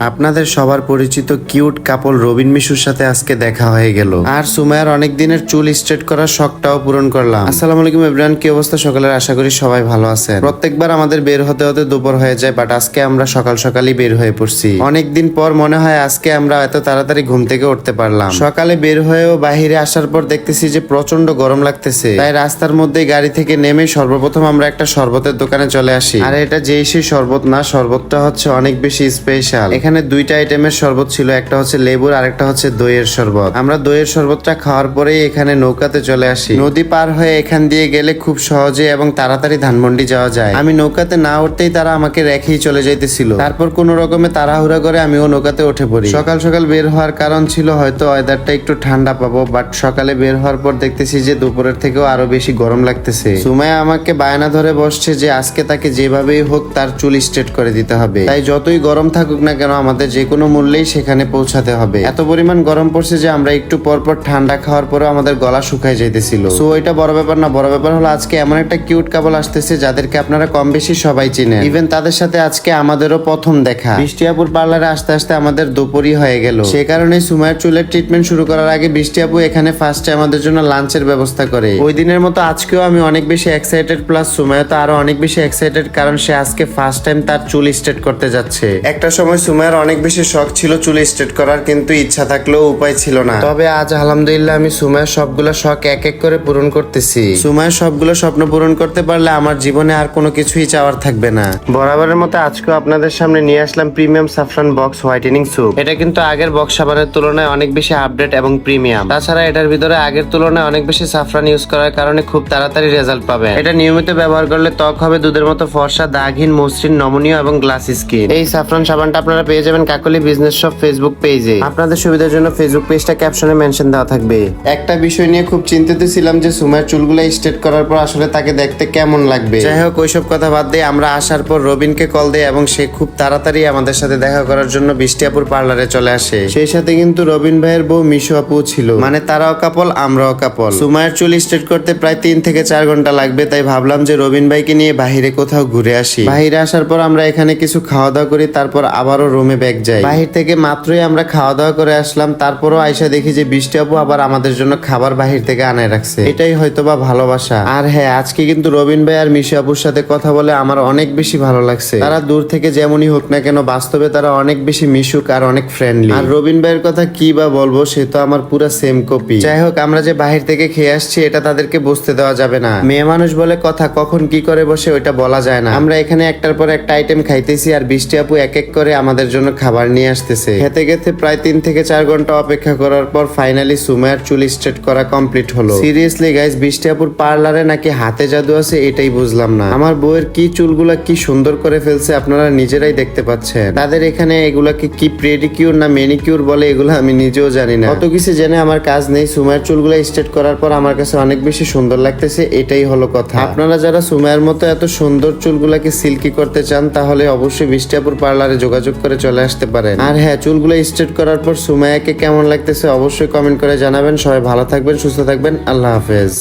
আপনাদের সবার পরিচিত কিউট কাপল রবিন মিশুর সাথে আজকে দেখা হয়ে গেল। আর সুমায়ার অনেক দিনের চুল স্ট্রেট করার শখটাও পূরণ করলাম। আসসালামু আলাইকুম ইব্রাহিম কি অবস্থা? সকালের আশা করি সবাই ভালো আছেন। প্রত্যেকবার আমাদের বের হতে হতে দুপুর হয়ে যায় বাট আজকে আমরা সকাল সকালই বের হয়ে পড়ছি। অনেকদিন পর মনে হয় আজকে আমরা এত তাড়াতাড়ি ঘুম থেকে উঠতে পারলাম। সকালে বের হয়েও বাহিরে আসার পর দেখতেছি যে প্রচণ্ড গরম লাগতেছে। তাই রাস্তার মধ্যে গাড়ি থেকে নেমে সর্বপ্রথম আমরা একটা শরবতের দোকানে চলে আসি। আর এটা যেই সেই শরবত না, শরবতটা হচ্ছে অনেক বেশি স্পেশাল এখানে দুইটা আইটেমের শরবত ছিল, একটা হচ্ছে লেবুর আর একটা হচ্ছে দইয়ের শরবত। আমরা দইয়ের শরবতটা খাওয়ার পরেই এখানে নৌকাতে চলে আসি। নদী পার হয়ে এখান দিয়ে গেলে খুব সহজে এবং তাড়াতাড়ি ধানমন্ডি যাওয়া যায়। আমি নৌকাতে না উঠতেই তারা আমাকে রেখেই চলে যাইতেছিল। তারপর কোন রকমে তাড়াহুড়া করে আমিও নৌকাতে উঠে পড়ি। সকাল সকাল বের হওয়ার কারণ ছিল হয়তো ওয়েদারটা একটু ঠান্ডা পাবো, বাট সকালে বের হওয়ার পর দেখতেছি যে দুপুরের থেকেও আরও বেশি গরম লাগতেছে। সুমায়া আমাকে বায়না ধরে বসছে যে আজকে তাকে যেভাবেই হোক তার চুল স্ট্রেট করে দিতে হবে। তাই যতই গরম থাকুক না কেন আমাদের যে কোনো মূল্যেই সেখানে পৌঁছাতে হবে। এত পরিমাণ গরম পড়ছে যে আমরা একটু পর পর ঠান্ডা খাওয়ার পরেও আমাদের গলা শুকায় যাইতেছিল। সো এটা বড় ব্যাপার না, বড় ব্যাপার হলো আজকে এমন একটা কিউট কাপল আসতেছে যাদেরকে আপনারা কম বেশি সবাই চিনেন। ইভেন তাদের সাথে আজকে আমাদেরও প্রথম দেখা। বৃষ্টিয়াপুর পার্লারে আসতে আসতে আমাদের দুপুরই হয়ে গেল। সে কারণে সুমায়ের চুলের ট্রিটমেন্ট শুরু করার আগে বৃষ্টিয়াপু এখানে ফার্স্টে আমাদের জন্য লাঞ্চের ব্যবস্থা করে। ওই দিনের মতো আজকেও আমি অনেক বেশি এক্সাইটেড প্লাস সুমায়া তো আরও অনেক বেশি এক্সাইটেড কারণ সে আজকে ফার্স্ট টাইম তার চুল স্ট্রেট করতে যাচ্ছে। একটা সময় সুমায়ার অনেক বেশি শখ ছিল চুল স্ট্রেট করার কিন্তু ইচ্ছা থাকলেও উপায় ছিল না। তবে আজ আলহামদুলিল্লাহ আমি সুমায়ের সবগুলো শখ এক এক করে পূরণ করতেছি। সুমায়ের সবগুলো স্বপ্ন পূরণ করতে পারলে আমার জীবনে আর কোনো কিছুই চাওয়ার থাকবে না। বরাবরের মতো আজকেও আপনাদের সামনে নিয়ে আসলাম premium saffron box whitening soup. এটা কিন্তু আগের বক্স সাবানের তুলনায় অনেক বেশি আপডেট এবং প্রিমিয়াম। তাছাড়া এটার ভিতরে আগের তুলনায় অনেক বেশি সাফরান ইউজ করার কারণে খুব তাড়াতাড়ি রেজাল্ট পাবে এটা নিয়মিত ব্যবহার করলে ত্বক হবে দুধের মতো ফর্সা দাগহীন মসৃণ নমনীয় এবং গ্লাস স্কিন। এই সাফরান সাবানটা আপনারা পেয়ে যাবেন কাকলি বিজনেস শপ ফেসবুক পেজে আপনাদের সুবিধার জন্য ফেসবুক পেজটা ক্যাপশনে মেনশন দেওয়া থাকবে। একটা বিষয় নিয়ে খুব চিন্তিত ছিলাম যে সুমার চুলগুলো স্ট্রেট করার পর আসলে তাকে দেখতে কেমন লাগবে। যাই হোক, ওইসব কথা বাদ দিয়ে আমরা আসার পর রবিনকে কল দেয় এবং সে খুব তাড়াতাড়ি আমাদের সাথে দেখা করার জন্য বৃষ্টিয়াপুর পার্লারে চলে আসে। সেই সাথে কিন্তু রবিন ভাইয়ের বউ মিশু আপু ছিল। মানে তারাও কাপল আমরাও কাপল সুমায়ের চুল স্ট্রেট করতে প্রায় তিন থেকে চার ঘণ্টা লাগবে, তাই ভাবলাম যে রবিন ভাইকে নিয়ে বাহিরে কোথাও ঘুরে আসি। বাহিরে আসার পর আমরা এখানে কিছু খাওয়া দাওয়া করি, তারপর আবারও রুমে ব্যাগ যাই। বাহির থেকে মাত্রই আমরা খাওয়া দাওয়া করে আসলাম, তারপরও আয়সা দেখি যে বৃষ্টি আপু আবার আমাদের জন্য খাবার বাহির থেকে আনায় রাখছে। এটাই হয়তো বা ভালোবাসা। আর হ্যাঁ আজকে কিন্তু রবিন ভাই আর মিশি আপুর সাথে কথা বলে আমার অনেক বেশি ভালো লাগছে। তারা দূর থেকে যেমনই হোক না কেন, বাস্তবে তারা অনেক বেশি মিশুক আর অনেক ফ্রেন্ডলি আর রবিন ভাইয়ের কথা কি বা বলব, সে তো আমার পুরো সেম কপি যাই হোক, আমরা যে বাহির থেকে খেয়ে আসছি, এটা তাদেরকে বুঝতে দেওয়া যাবে না। মেয়ে মানুষ বলে কথা কখন কি করে বসে, ওইটা বলা যায় না। আমরা এখানে একটার পর একটা আইটেম খাইতেছি আর বৃষ্টি আপু এক এক করে আমাদের জন্য খাবার নিয়ে আসতেছে। খেতে খেতে প্রায় তিন থেকে চার ঘণ্টা অপেক্ষা করার পর ফাইনালি সুমায়ার চুল স্ট্রেট করা কমপ্লিট হলো। সিরিয়াসলি গাইস বৃষ্টি আপুর পার্লারে নাকি হাতে জাদু আছে এটাই বুঝলাম না। আমার বউয়ের কি চুলগুলা কি সুন্দর করে ফেলছে আপনারা নিজেরাই দেখতে পাচ্ছেন। তাদের এখানে এগুলাকে কি প্রেডিকিউর না মেনিকিউর বলে এগুলো আমি নিজেও জানি না। অত কিছু জেনে আমার কাজ নেই। সুমায়ের চুলগুলো স্ট্রেট করার পর আমার কাছে অনেক বেশি সুন্দর লাগতেছে, এটাই হলো কথা। আপনারা যারা সুমায়ের মতো এত সুন্দর চুলগুলাকে সিল্কি করতে চান, তাহলে অবশ্যই বৃষ্টিয়াপুর পার্লারে যোগাযোগ করে চলে আসতে পারেন। আর হ্যাঁ চুলগুলো স্ট্রেট করার পর সুমায়াকে কেমন লাগতেছে অবশ্যই কমেন্ট করে জানাবেন। সবাই ভালো থাকবেন, সুস্থ থাকবেন। আল্লাহ হাফেজ।